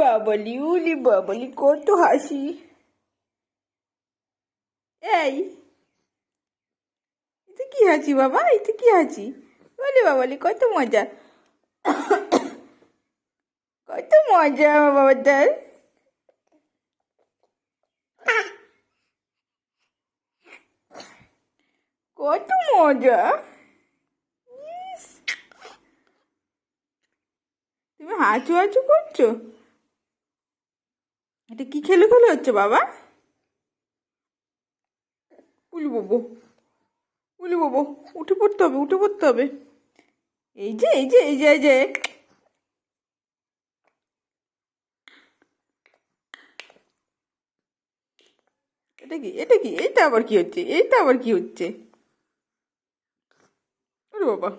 বাবলি উলি বাবলি কত হাসি। এই এটা কি হাসি বাবা? এটা কি হাসি? বলে বাবালি কত মজা। কত মজা বাবাটার কত মজা। তুমি হাঁচু হাঁচু করছ? এটা কি খেলে খেলে হচ্ছে বাবা? উলি বাবু উলি বাবু, উঠে পড়তে হবে, উঠে পড়তে হবে। এই যে এই যে এই যে এই যে। এটা কি এটা কি, এইটা আবার কি হচ্ছে, এইটা আবার কি হচ্ছে? বাবা।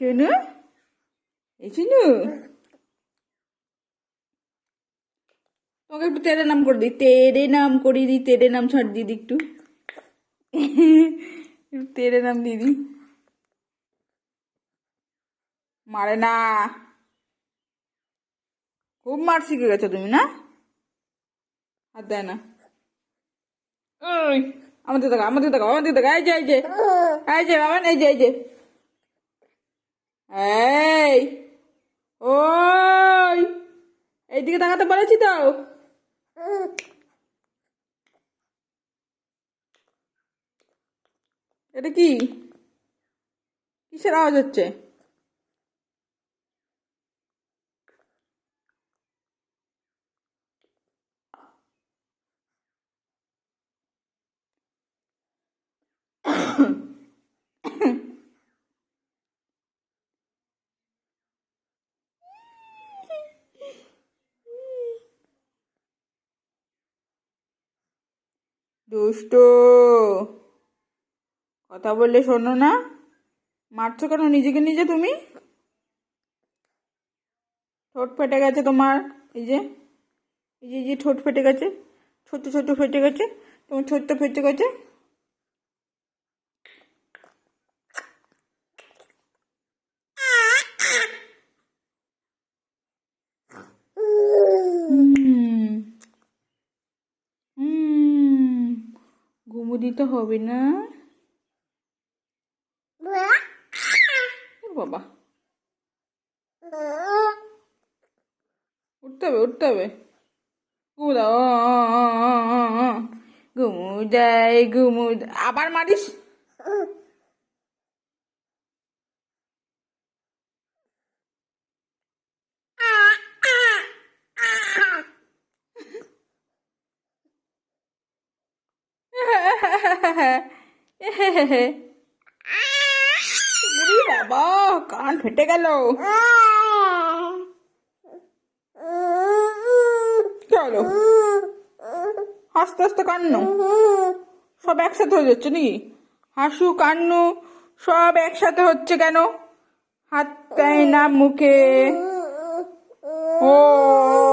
এই তোমাকে একটু তেরে নাম করে দিই। তেরে নাম করিয়ে দিই, তেরে নাম ছাড় দিই একটু। তেরে নাম দিয়ে দিই। মারে না। খুব মার শিখে গেছো তুমি, না? আর দেয় না। আমাদের দেখা আমাদের দেখা আমাদের দেখা এই যে এই যে। এই যে, বাবা, এই যে এই যে। এই ওই এইদিকে তাকাতে বলেছি তো? এটা কি? কিসের আওয়াজ হচ্ছে? দুষ্ট। কথা বললে শোনো না। মারছো কেন? নিজেকে নিজে তুমি? ঠোঁট ফেটে গেছে তোমার। এই যে এই যে ঠোঁট ফেটে গেছে। ছোট্ট ছোট্ট ফেটে গেছে। তোমার ছোট্ট ফেটে গেছে। ঘুমো দিতে হবে না? বাবা। উঠতে হবে উঠতে হবে। ঘুমু দাও ঘুমু দেয় ঘুমু দেয়। আবার মারিস? বাবা, কান ফেটে গেল। চলো, আস্তে আস্তে কান্নো। সব একসাথে হয়ে যাচ্ছে নাকি? হাসু, কান্নু, সব একসাথে হচ্ছে কেন? হাত দেয় না, মুখে? ও।